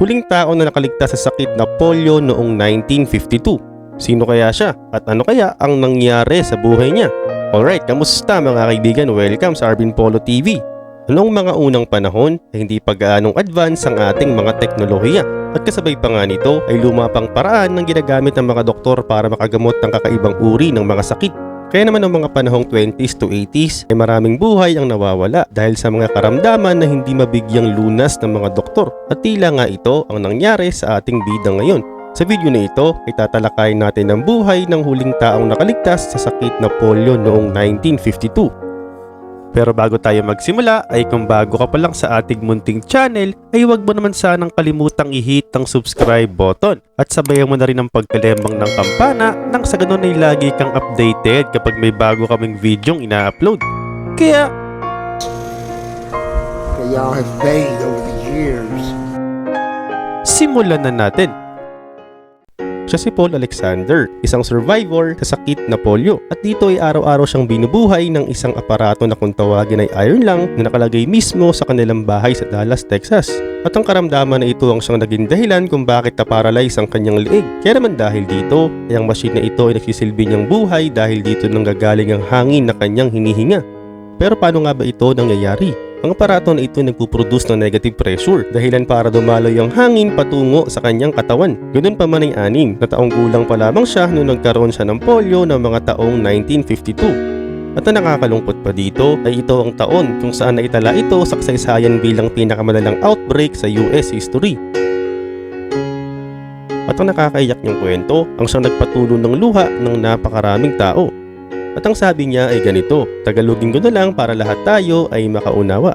huling tao na nakaligtas sa sakit na polio noong 1952. Sino kaya siya? At ano kaya ang nangyari sa buhay niya? Alright, kamusta mga kaibigan? Welcome sa Arvin Polo TV. Noong mga unang panahon ay hindi pa gaanong advance ang ating mga teknolohiya at kasabay pa nga nito ay lumapang paraan ng ginagamit ng mga doktor para makagamot ng kakaibang uri ng mga sakit. Kaya naman noong mga panahong 20s to 80s ay maraming buhay ang nawawala dahil sa mga karamdaman na hindi mabigyang lunas ng mga doktor at tila nga ito ang nangyari sa ating bida ngayon. Sa video na ito ay tatalakayin natin ang buhay ng huling taong nakaligtas sa sakit na polio noong 1952. Pero bago tayo magsimula ay kung bago ka pa lang sa ating munting channel ay huwag mo naman sanang kalimutang i-hit ang subscribe button at sabayan mo na rin ang pagkalembang ng kampana nang sa ganun ay lagi kang updated kapag may bago kaming videong ina-upload. Kaya y'all have made over the years. simulan na natin. Siya si Paul Alexander, isang survivor sa sakit na polio at dito ay araw-araw siyang binubuhay ng isang aparato na kung tawagin ay iron lang na nakalagay mismo sa kanilang bahay sa Dallas, Texas. At ang karamdaman na ito ang siyang naging dahilan kung bakit na-paralyze ang kanyang liig. Kaya naman dahil dito ay ang machine na ito ay nagsisilbi niyang buhay dahil dito nang gagaling ang hangin na kanyang hinihinga. Pero paano nga ba ito nangyayari? Ang aparato na ito nagpuproduce ng negative pressure dahilan para dumaloy ang hangin patungo sa kanyang katawan. Ganun pa man ay anim na taong gulang pa lamang siya nung nagkaroon siya ng polio ng mga taong 1952. At ang nakakalungkot pa dito ay ito ang taon kung saan naitala ito sa kasaysayan bilang pinakamalalang outbreak sa US history. At ang nakakaiyak niyang kwento ang siyang nagpatulo ng luha ng napakaraming tao. At ang sabi niya ay ganito, Tagalogin ko na lang para lahat tayo ay makaunawa.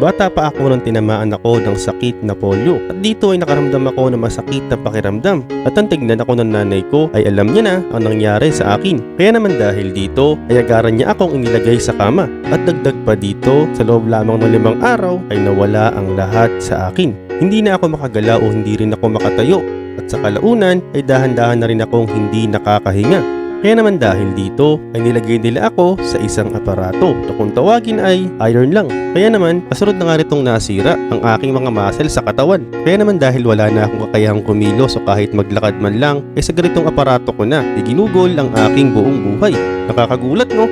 Bata pa ako nang tinamaan ako ng sakit na polio at dito ay nakaramdam ako ng masakit na pakiramdam at ang tignan ako ng nanay ko ay alam niya na ang nangyari sa akin. Kaya naman dahil dito ay agaran niya akong inilagay sa kama at dagdag pa dito sa loob lamang ng limang araw ay nawala ang lahat sa akin. Hindi na ako makagalaw o hindi rin ako makatayo at sa kalaunan ay dahan-dahan na rin akong hindi nakakahinga. Kaya naman dahil dito ay nilagay nila ako sa isang aparato na kung tawagin ay iron lang. Kaya naman kasunod na nga nitong nasira ang aking mga muscle sa katawan. Kaya naman dahil wala na akong kakayahang kumilos o kahit maglakad man lang ay sa ganitong aparato ko na iginugol ang aking buong buhay. Nakakagulat no?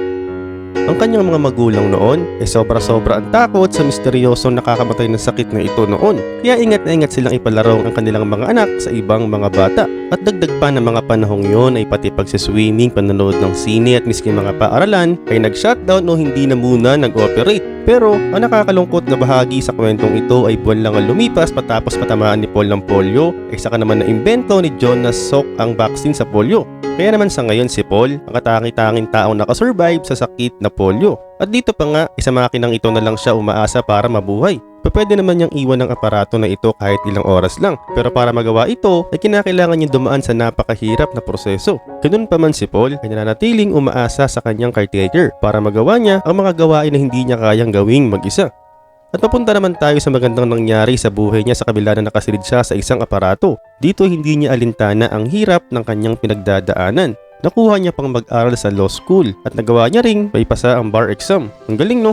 Ang kanyang mga magulang noon ay sobra-sobra ang takot sa misteryosong nakakamatay ng sakit na ito noon. Kaya ingat na ingat silang ipalaro ang kanilang mga anak sa ibang mga bata. At dagdag pa ng mga panahong yon ay pati pagsiswimming, panonood ng sine at miski mga paaralan ay nag-shutdown o hindi na muna nag-operate. Pero ang nakakalungkot na bahagi sa kwentong ito ay buwan lang ang lumipas patapos patamaan ni Paul ng polio ay saka naman na imbento ni Jonas Salk ang vaccine sa polio. Kaya naman sa ngayon si Paul ang katangi-tanging taong nakasurvive sa sakit na polio. At dito pa nga, isa makinang ito na lang siya umaasa para mabuhay. Pwede naman niyang iwan ang aparato na ito kahit ilang oras lang. Pero para magawa ito, ay kinakailangan niyang dumaan sa napakahirap na proseso. Ganun pa man si Paul ay nananatiling umaasa sa kanyang caretaker para magawa niya ang mga gawain na hindi niya kayang gawing mag-isa. At papunta naman tayo sa magandang nangyari sa buhay niya sa kabila na nakasilid siya sa isang aparato. Dito hindi niya alintana ang hirap ng kanyang pinagdadaanan. Nakuha niya pang mag-aral sa law school at nagawa niya ring may pasa ang bar exam. Ang galing no?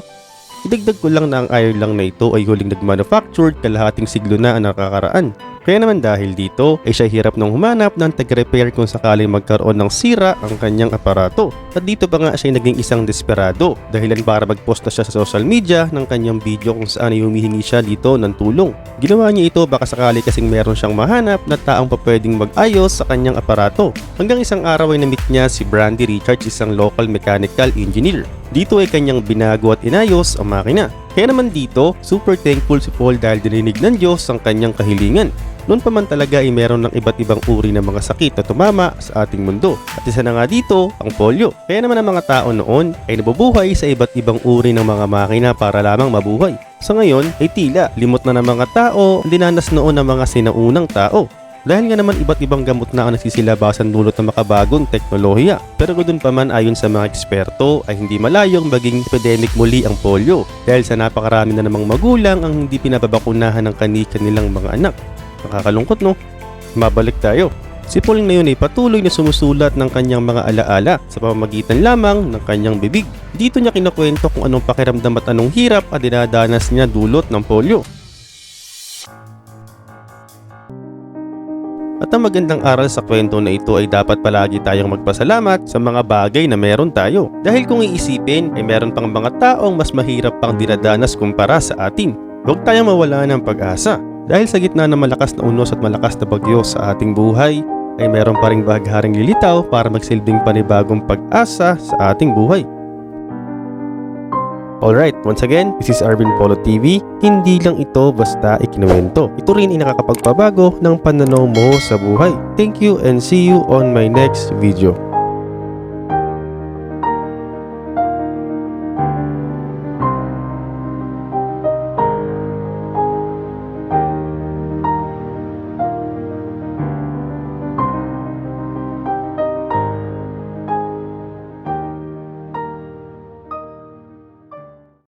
Idagdag ko lang na ang iron lang na ito ay huling nagmanufactured kalahating siglo na ang nakakaraan. Kaya naman dahil dito ay siya hirap nang humanap ng tag-repair kung sakaling magkaroon ng sira ang kanyang aparato. At dito pa nga siya naging isang desperado dahilan para mag-post na siya sa social media ng kanyang video kung saan ay humihingi siya dito ng tulong. Ginawa niya ito baka sakali kasing meron siyang mahanap na taong pa pwedeng mag-ayos sa kanyang aparato. Hanggang isang araw ay namit niya si Brandy Richards isang local mechanical engineer. Dito ay kanyang binago at inayos ang makina. Kaya naman dito, super thankful si Paul dahil dininig ng Diyos ang kanyang kahilingan. Noon pa man talaga ay meron ng iba't ibang uri ng mga sakit na tumama sa ating mundo. At isa na nga dito, ang polio. Kaya naman ang mga tao noon ay nabubuhay sa iba't ibang uri ng mga makina para lamang mabuhay. Sa ngayon ay tila limot na ng mga tao ang dinanas noon ng mga sinaunang tao. Dahil nga naman iba't ibang gamot na ang nagsisilabasan dulot ng makabagong teknolohiya. Pero ganoon pa man ayon sa mga eksperto ay hindi malayong maging epidemic muli ang polio dahil sa napakarami na namang magulang ang hindi pinababakunahan ng kani-kanilang mga anak. Nakakalungkot no? Mabalik tayo. Si Paul ngayon ay patuloy na sumusulat ng kanyang mga alaala sa pamamagitan lamang ng kanyang bibig. Dito niya kinakwento kung anong pakiramdam at anong hirap at dinadanas niya dulot ng polio. At ang magandang aral sa kwento na ito ay dapat palagi tayong magpasalamat sa mga bagay na meron tayo. Dahil kung iisipin ay meron pang mga taong mas mahirap pang dinadanas kumpara sa atin. Huwag tayong mawala ng pag-asa. Dahil sa gitna ng malakas na unos at malakas na bagyo sa ating buhay, ay meron pa ring bagharing lilitaw para magsilbing panibagong pag-asa sa ating buhay. Alright, once again, this is Arvin Polo TV. Hindi lang ito basta ikinuwento. Ito rin ay nakakapagpabago ng pananaw mo sa buhay. Thank you and see you on my next video.